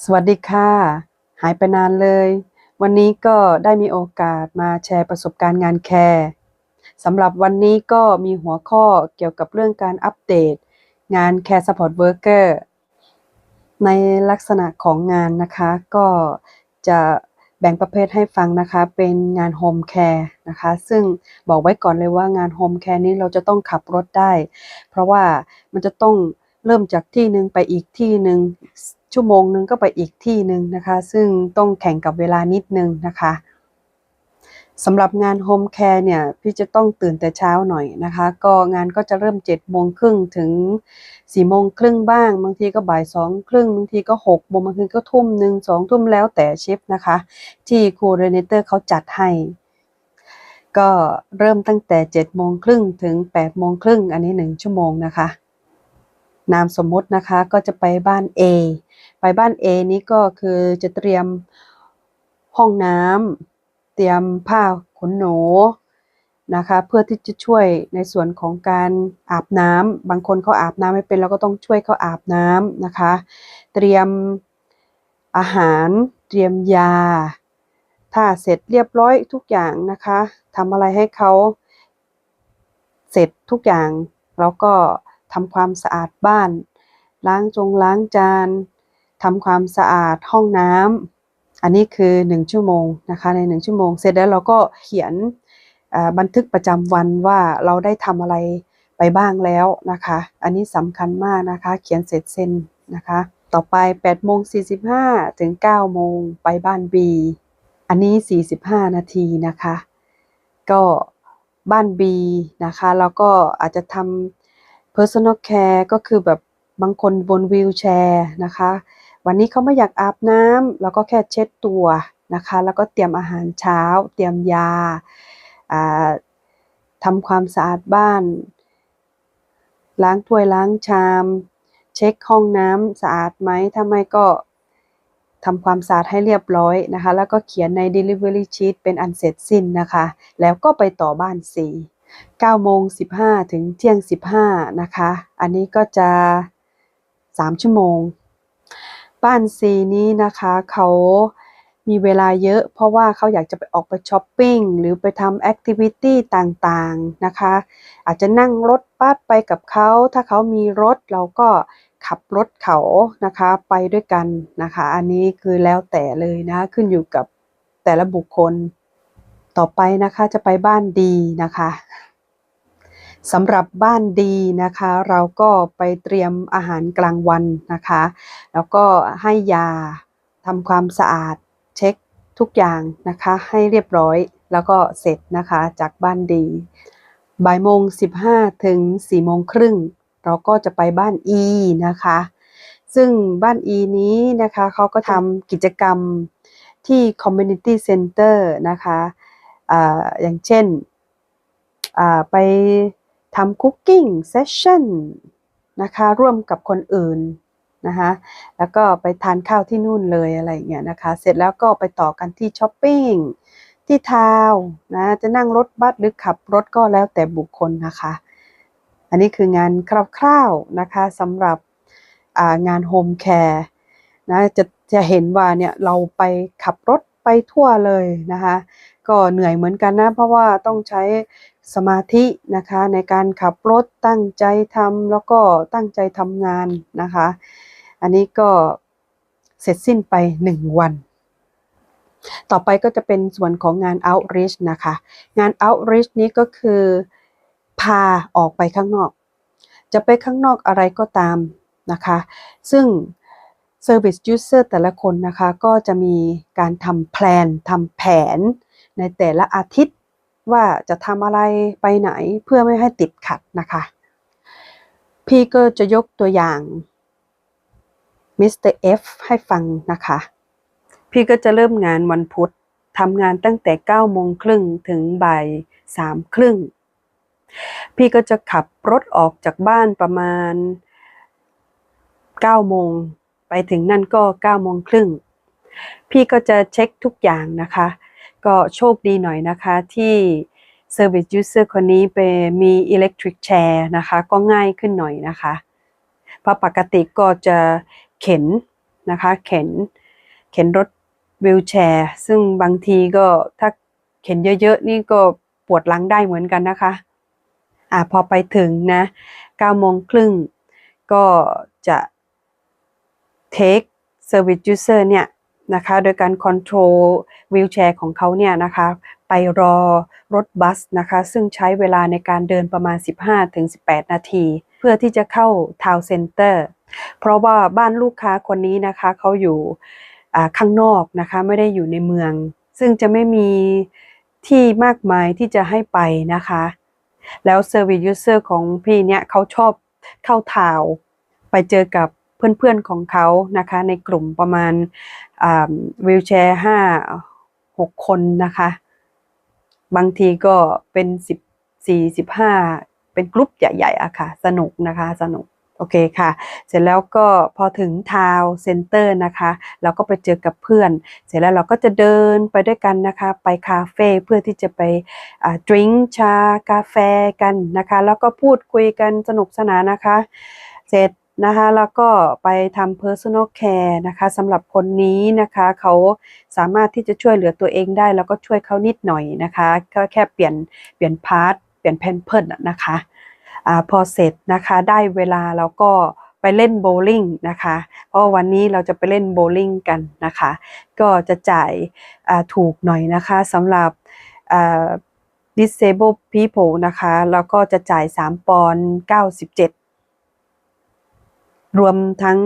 สวัสดีค่ะ หายไปนานเลย วันนี้ก็ได้มีโอกาสมาแชร์ประสบการณ์งานแคร์สำหรับวันนี้ก็มีหัวข้อเกี่ยวกับเรื่องการอัปเดต งาน Care Support Worker ในลักษณะของงานนะคะ ก็จะแบ่งประเภทให้ฟังนะคะ เป็นงาน Home Care นะคะ ซึ่งบอกไว้ก่อนเลยว่างาน Home Care นี้เราจะต้องขับรถได้ เพราะว่ามันจะต้องเริ่มจากที่หนึ่งไปอีกที่หนึ่ง ชั่วโมงหนึงก็ไปอีกที่หนึ่งนะคะ ซึ่งต้องแข่งกับเวลานิดนึงนะคะสำหรับงานโฮมแคร์เนี่ย พี่จะต้องตื่นแต่เช้าหน่อยนะคะ ก็งานก็จะเริ่ม7จ็ดโมงครึ่งถึง4ี่โมงครึ่งบ้าง บางทีก็บ่ายสองครึ่งบางทีก็6กโมงบางทีก็ทุ่มหนึ่งสองทุ่มแล้วแต่ชิฟนะคะ ที่คูเรเนเตอร์เขาจัดให้ ก็เริ่มตั้งแต่7จ็ดโมงครึ่งถึง8ปดโมงครึ่งอันนี้ 1 ชั่วโมงนะคะ นามสมมุตินะคะก็จะไปบ้าน A ไปบ้าน A นี้ก็คือจะเตรียมห้องน้ำเตรียมผ้าขนหนูนะคะเพื่อที่จะช่วยในส่วนของการอาบน้ำบางคนเขาอาบน้ำไม่เป็นเราก็ต้องช่วยเขาอาบน้ำนะคะ เตรียมอาหาร เตรียมยา ถ้าเสร็จเรียบร้อยทุกอย่างนะคะทำอะไรให้เขาเสร็จทุกอย่างแล้วก็ ทำความสะอาดบ้าน ล้างจงล้างจานทำความสะอาดห้องน้ำอันนี้คือ 1 ชั่วโมงนะคะใน 1 ชั่วโมง เสร็จแล้วเราก็เขียนบันทึกประจำวันว่าเราได้ทำอะไรไปบ้างแล้วนะคะ อันนี้สำคัญมากนะคะ เขียนเสร็จเซ็นนะคะ ต่อไป8โมง45 ถึง9โมงไปบ้าน B อันนี้ 45 นาทีนะคะ ก็บ้าน B นะคะ แล้วก็อาจจะทำ personal care ก็คือแบบบางคนบนวีลแชร์นะคะ วันนี้เขาไม่อยากอาบน้ำเราก็แค่เช็ดตัวนะคะ แล้วก็เตรียมอาหารเช้า เตรียมยาทำความสะอาดบ้าน ล้างถ้วยล้างชาม เช็คห้องน้ำสะอาดไหมถ้าไม่ก็ทำความสะอาดให้เรียบร้อยนะคะ แล้วก็เขียนใน delivery sheet เป็นอันเสร็จสิ้นนะคะ แล้วก็ไปต่อบ้านสี 9โมง15 ถึงเที่ยง 15 นะคะ อันนี้ก็จะ 3 ชั่วโมง บ้านซีนี้นะคะเขามีเวลาเยอะเพราะว่าเขาอยากจะไปออกไปช้อปปิ้งหรือไปทำแอคทิวิตี้ต่างๆนะคะ อาจจะนั่งรถบัสไปกับเขา ถ้าเขามีรถเราก็ขับรถเขานะคะไปด้วยกันนะคะ อันนี้คือแล้วแต่เลยนะขึ้นอยู่กับแต่ละบุคคล ต่อไปนะคะจะไปบ้านดีนะคะสำหรับบ้านดีนะคะ เราก็ไปเตรียมอาหารกลางวันนะคะ แล้วก็ให้ยาทำความสะอาดเช็คทุกอย่างนะคะ ให้เรียบร้อยแล้วก็เสร็จนะคะจากบ้านดีบ่ายโมง15 ถึง4โมงครึ่งเราก็จะไปบ้าน E นะคะ ซึ่งบ้าน E นี้นะคะเขาก็ทำกิจกรรมที่ Community Center นะคะ อย่างเช่นไปทำคุกกิ้งเซสชั่นนะคะร่วมกับคนอื่นนะคะแล้วก็ไปทานข้าวที่นู่นเลยอะไรเงี้ยนะคะ เสร็จแล้วก็ไปต่อกันที่ช้อปปิ้งที่ทาวนะจะนั่งรถบัสหรือขับรถก็แล้วแต่บุคคลนะคะ อันนี้คืองานคร่าวๆนะคะสำหรับงานโฮมแคร์นะจะจะเห็นว่าเนี่ยเราไปขับรถไปทั่วเลยนะคะ ก็เหนื่อยเหมือนกันนะ เพราะว่าต้องใช้สมาธินะคะในการขับรถตั้งใจทำแล้วก็ตั้งใจทำงานนะคะ อันนี้ก็เสร็จสิ้นไป 1 วัน ต่อไปก็จะเป็นส่วนของงาน outreach นะคะ งาน outreach นี้ก็คือพาออกไปข้างนอก จะไปข้างนอกอะไรก็ตามนะคะ ซึ่ง Service User แต่ละคนนะคะ ก็จะมีการทำแพลนทำแผน ในแต่ละอาทิตย์ว่าจะทำอะไรไปไหนเพื่อไม่ให้ติดขัดนะคะ พี่ก็จะยกตัวอย่างมิสเตอร์เอฟให้ฟังนะคะ พี่ก็จะเริ่มงานวันพุธทำงานตั้งแต่9โมงครึ่งถึงบ่ายสามครึ่ง พี่ก็จะขับรถออกจากบ้านประมาณ9โมงไปถึงนั่นก็9โมงครึ่ง พี่ก็จะเช็คทุกอย่างนะคะ ก็โชคดีหน่อยนะคะที่ Service User คนนี้ไปมี Electric Chair นะคะ ก็ง่ายขึ้นหน่อยนะคะเพราะปกติก็จะเข็นนะคะ เข็น เข็นรถวีลแชร์ ซึ่งบางทีก็ถ้าเข็นเยอะๆ นี่ก็ปวดหลังได้เหมือนกันนะคะอ่าพอไปถึงนะ9โมงครึ่งก็จะ take service user เนี่ย นะคะ โดยการ control wheelchair ของเขาเนี่ยนะคะไปรอรถบัสนะคะ ซึ่งใช้เวลาในการเดินประมาณ 15-18 นาที เพื่อที่จะเข้า town center เพราะว่าบ้านลูกค้าคนนี้นะคะเขาอยู่ข้างนอกนะคะไม่ได้อยู่ในเมือง ซึ่งจะไม่มีที่มากมายที่จะให้ไปนะคะ แล้ว Service User ของพี่เนี่ยเขาชอบเข้าทาวไปเจอกับ เพื่อนๆของเขานะคะ ในกลุ่มประมาณวิวแชร์ห้าหกคนนะคะ บางทีก็เป็นสิบสี่สิบห้าเป็นกลุ่มใหญ่ๆอะค่ะ สนุกนะคะสนุกโอเคค่ะ เสร็จแล้วก็พอถึงทาวเซ็นเตอร์นะคะ เราก็ไปเจอกับเพื่อน เสร็จแล้วเราก็จะเดินไปด้วยกันนะคะ ไปคาเฟ่เพื่อที่จะไปดริงชากาแฟกันนะคะ แล้วก็พูดคุยกันสนุกสนานนะคะ เสร็จ นะคะแล้วก็ไปทำ personal care นะคะสำหรับคนนี้นะคะเขาสามารถที่จะช่วยเหลือตัวเองได้ แล้วก็ช่วยเขานิดหน่อยนะคะก็แค่เปลี่ยนเปลี่ยนพาร์ทเปลี่ยนแพนเพิร์นะคะอ่าพอเสร็จนะคะได้เวลาเราก็ไปเล่นโบลิ่งนะคะ เพราะวันนี้เราจะไปเล่นโบลิ่งกันนะคะ ก็จะจ่ายถูกหน่อยนะคะสำหรับ disabled people นะคะ แล้วก็จะจ่าย 3 ปอนด์97 รวมทั้ง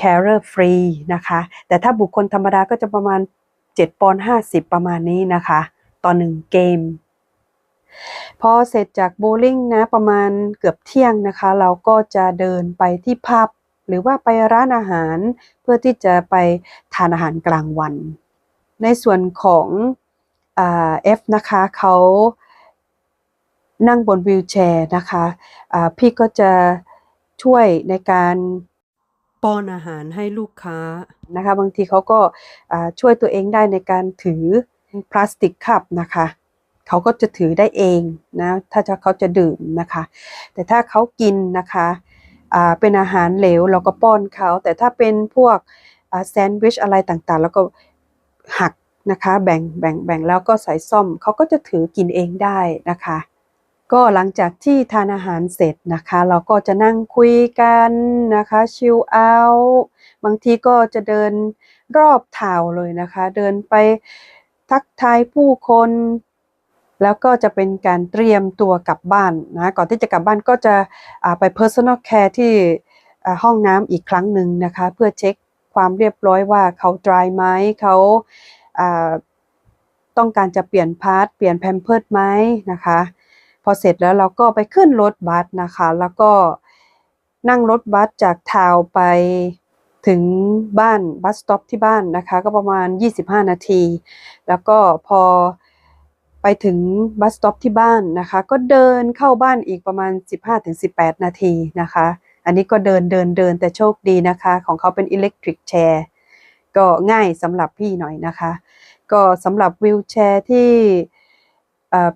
carer free นะคะ แต่ถ้าบุคคลธรรมดาก็จะประมาณ 7ปอนด์50 ประมาณนี้นะคะ ต่อหนึ่งเกม พอเสร็จจากโบลิ่งนะประมาณเกือบเที่ยงนะคะ เราก็จะเดินไปที่พับหรือว่าไปร้านอาหารเพื่อที่จะไปทานอาหารกลางวัน ในส่วนของเอฟนะคะเขานั่งบนวิวแชร์นะคะะพี่ก็จะ ช่วยในการป้อนอาหารให้ลูกค้านะคะ บางทีเขาก็ช่วยตัวเองได้ในการถือพลาสติกคัพนะคะเขาก็จะถือได้เองนะถ้าเขาจะดื่มนะคะ แต่ถ้าเขากินนะคะเป็นอาหารเหลวเราก็ป้อนเขา แต่ถ้าเป็นพวกแซนด์วิชอะไรต่างๆ แล้วก็หักนะคะ แบ่งแบ่งแบ่งแล้วก็ใส่ซ่อมเขาก็จะถือกินเองได้นะคะ ก็หลังจากที่ทานอาหารเสร็จนะคะ เราก็จะนั่งคุยกันนะคะชิลเอาบางทีก็จะเดินรอบทาวเลยนะคะ เดินไปทักทายผู้คน แล้วก็จะเป็นการเตรียมตัวกลับบ้านนะก่อนที่จะกลับบ้านก็จะไป personal care ที่ห้องน้ำอีกครั้งหนึ่งนะคะ เพื่อเช็คความเรียบร้อยว่าเขา dry ไหมเขาต้องการจะเปลี่ยนพาร์ทเปลี่ยนแพมเพิร์ดไหมนะคะ อเสร็จแล้วเราก็ไปขึ้นรถบัสนะคะ แล้วก็นั่งรถบัสจากทาวไปถึงบ้านบัสสต็อปที่บ้านนะคะ ก็ประมาณ 25 นาที แล้วก็พอไปถึงบัสสต็อปที่บ้านนะคะ ก็เดินเข้าบ้านอีกประมาณ 15-18 นาทีนะคะ อันนี้ก็เดินเดินเดินแต่โชคดีนะคะ ของเขาเป็นอิเล็กทริกแชร์ก็ง่ายสำหรับพี่หน่อยนะคะ ก็สำหรับวิวแชร์ที่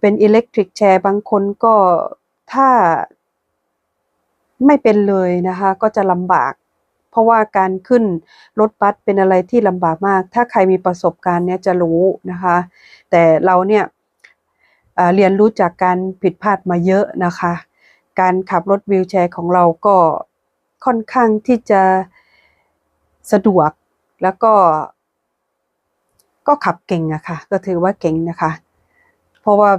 เป็นอิเล็กทริกแชร์บางคนก็ถ้าไม่เป็นเลยนะคะ ก็จะลำบาก เพราะว่าการขึ้นรถบัสเป็นอะไรที่ลำบากมาก ถ้าใครมีประสบการณ์เนี้ยจะรู้นะคะ แต่เราเนี่ยเรียนรู้จากการผิดพลาดมาเยอะนะคะ การขับรถวิวแชร์ของเราก็ค่อนข้างที่จะสะดวกแล้วก็ก็ขับเก่งอะคะ่ะก็ถือว่าเก่งนะคะ เพราะว่า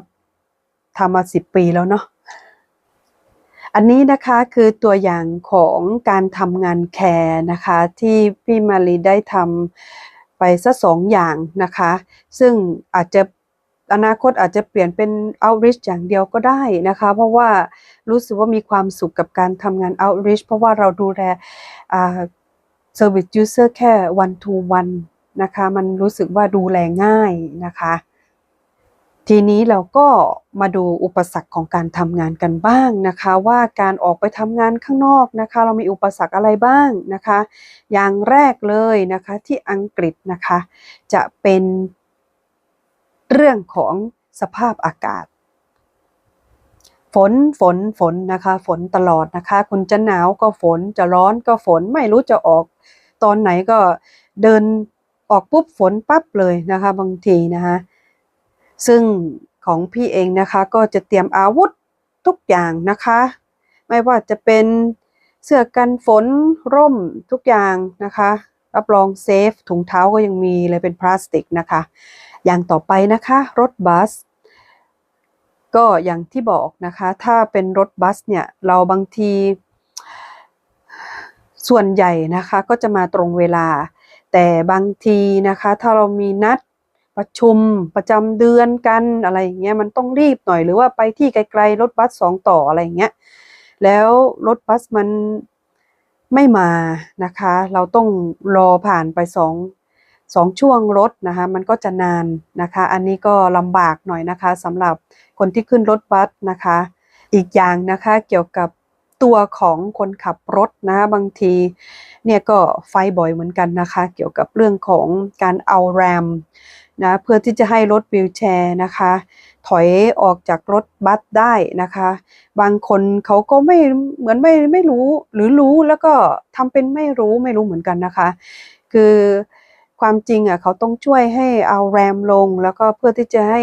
ทำมาสิบปีแล้วเนาะอันนี้นะคะคือตัวอย่างของการทำงานแคร์นะคะ ที่พี่มารีได้ทำไปสักสองอย่างนะคะ ซึ่งอาจจะอนาคตอาจจะเปลี่ยนเป็น outreach อย่างเดียวก็ได้นะคะ เพราะว่ารู้สึกว่ามีความสุขกับการทำงาน outreach เพราะว่าเราดูแล service user แค่ one to one นะคะ มันรู้สึกว่าดูแลง่ายนะคะ ทีนี้เราก็มาดูอุปสรรคของการทำงานกันบ้างนะคะ ว่าการออกไปทำงานข้างนอกนะคะ เรามีอุปสรรคอะไรบ้างนะคะ อย่างแรกเลยนะคะที่อังกฤษนะคะ จะเป็นเรื่องของสภาพอากาศ ฝนฝนฝนนะคะ ฝนตลอดนะคะ คุณจะหนาวก็ฝนจะร้อนก็ฝนไม่รู้จะออกตอนไหนก็เดินออกปุ๊บฝนปั๊บเลยนะคะ บางทีนะคะ ซึ่งของพี่เองนะคะก็จะเตรียมอาวุธทุกอย่างนะคะ ไม่ว่าจะเป็นเสื้อกันฝนร่มทุกอย่างนะคะรับรองเซฟถุงเท้าก็ยังมีเลยเป็นพลาสติกนะคะ อย่างต่อไปนะคะรถบัส ก็อย่างที่บอกนะคะ ถ้าเป็นรถบัสเนี่ยเราบางที ส่วนใหญ่นะคะก็จะมาตรงเวลา แต่บางทีนะคะ ถ้าเรามีนัด ประชุมประจำเดือนกันอะไรอย่างเงี้ยมันต้องรีบหน่อยหรือว่าไปที่ไกลๆรถบัสสองต่ออะไรอย่างเงี้ยแล้วรถบัสมันไม่มานะคะ เราต้องรอผ่านไปสองสองช่วงรถนะคะมันก็จะนานนะคะ อันนี้ก็ลำบากหน่อยนะคะสำหรับคนที่ขึ้นรถบัสนะคะ อีกอย่างนะคะเกี่ยวกับตัวของคนขับรถนะบางทีเนี่ยก็ไฟบ่อยเหมือนกันนะคะ เกี่ยวกับเรื่องของการเอาแรม นะเพื่อที่จะให้รถวิวแชร์นะคะ ถอยออกจากรถบัสได้นะคะ บางคนเขาก็ไม่เหมือนไม่ไม่รู้หรือรู้แล้วก็ทำเป็นไม่รู้ไม่รู้เหมือนกันนะคะ คือความจริงอะเขาต้องช่วยให้เอาแรมลง แล้วก็เพื่อที่จะให้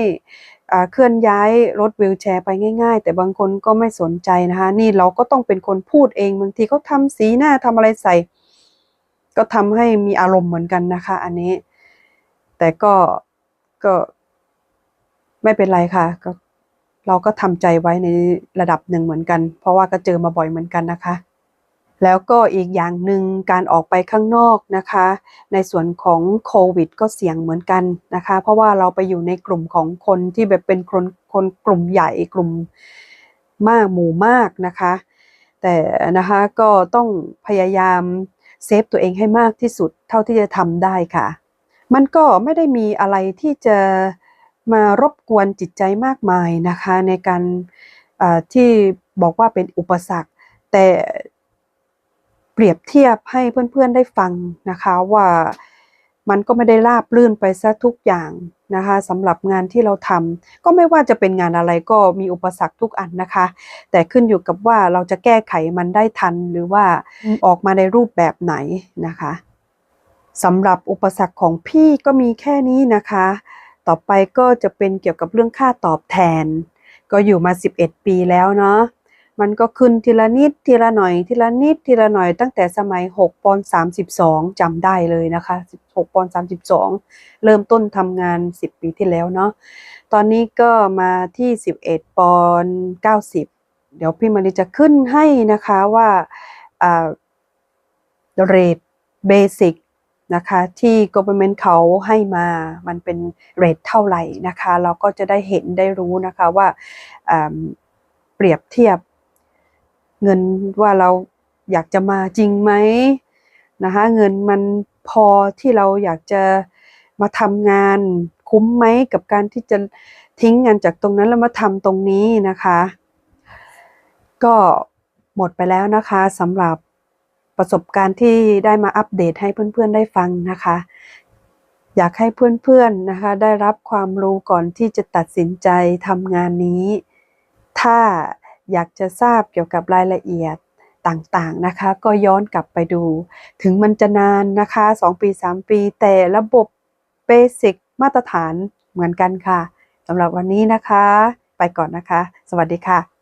อ่าเคลื่อนย้ายรถวิวแชร์ไปง่าย ๆ แต่บางคนก็ไม่สนใจนะคะ นี่เราก็ต้องเป็นคนพูดเองบางทีเขาทำสีหน้าทำอะไรใส่ ก็ทำให้มีอารมณ์เหมือนกันนะคะ อันนี้ แต่ก็ก็ไม่เป็นไรค่ะก็เราก็ทำใจไว้ในระดับหนึ่งเหมือนกัน เพราะว่าก็เจอมาบ่อยเหมือนกันนะคะ แล้วก็อีกอย่างหนึ่งการออกไปข้างนอกนะคะ ในส่วนของโควิด ก็เสี่ยงเหมือนกันนะคะ เพราะว่าเราไปอยู่ในกลุ่มของคนที่แบบเป็นคนคนกลุ่มใหญ่กลุ่มมากหมู่มากนะคะ แต่นะคะก็ต้องพยายามเซฟตัวเองให้มากที่สุดเท่าที่จะทำได้ค่ะ มันก็ไม่ได้มีอะไรที่จะมารบกวนจิตใจมากมายนะคะ ในการที่บอกว่าเป็นอุปสรรค แต่เปรียบเทียบให้เพื่อนๆได้ฟังนะคะว่ามันก็ไม่ได้ราบรื่นไปซะทุกอย่างนะคะสำหรับงานที่เราทำก็ไม่ว่าจะเป็นงานอะไรก็มีอุปสรรคทุกอันนะคะ แต่ขึ้นอยู่กับว่าเราจะแก้ไขมันได้ทันหรือว่าออกมาในรูปแบบไหนนะคะ สำหรับอุปสรรคของพี่ก็มีแค่นี้นะคะ ต่อไปก็จะเป็นเกี่ยวกับเรื่องค่าตอบแทน ก็อยู่มา 11 ปีแล้วเนาะ มันก็ขึ้นทีละนิดทีละหน่อยทีละนิดทีละหน่อยตั้งแต่สมัย 6ปอน32จำได้เลยนะคะ 16ปอน32 เริ่มต้นทำงาน 10 ปีที่แล้วเนาะ ตอนนี้ก็มาที่ 11ปอน90 เดี๋ยวพี่มารีจะขึ้นให้นะคะว่าอ่าเรทเบสิก นะคะที่ government เขาให้มามันเป็นเรทเท่าไหร่นะคะ เราก็จะได้เห็นได้รู้นะคะว่าอ่าเปรียบเทียบเงินว่าเราอยากจะมาจริงไหมนะคะเงินมันพอที่เราอยากจะมาทำงานคุ้มไหมกับการที่จะทิ้งงานจากตรงนั้นแล้วมาทำตรงนี้นะคะ ก็หมดไปแล้วนะคะสำหรับ ประสบการณ์ที่ได้มาอัปเดตให้เพื่อนๆได้ฟังนะคะ อยากให้เพื่อนๆนะคะ ได้รับความรู้ก่อนที่จะตัดสินใจทำงานนี้ ถ้าอยากจะทราบเกี่ยวกับรายละเอียดต่างๆนะคะ ก็ย้อนกลับไปดู ถึงมันจะนานนะคะ 2 ปี 3 ปี แต่ระบบเบสิกมาตรฐานเหมือนกันค่ะสำหรับวันนี้นะคะ ไปก่อนนะคะ สวัสดีค่ะ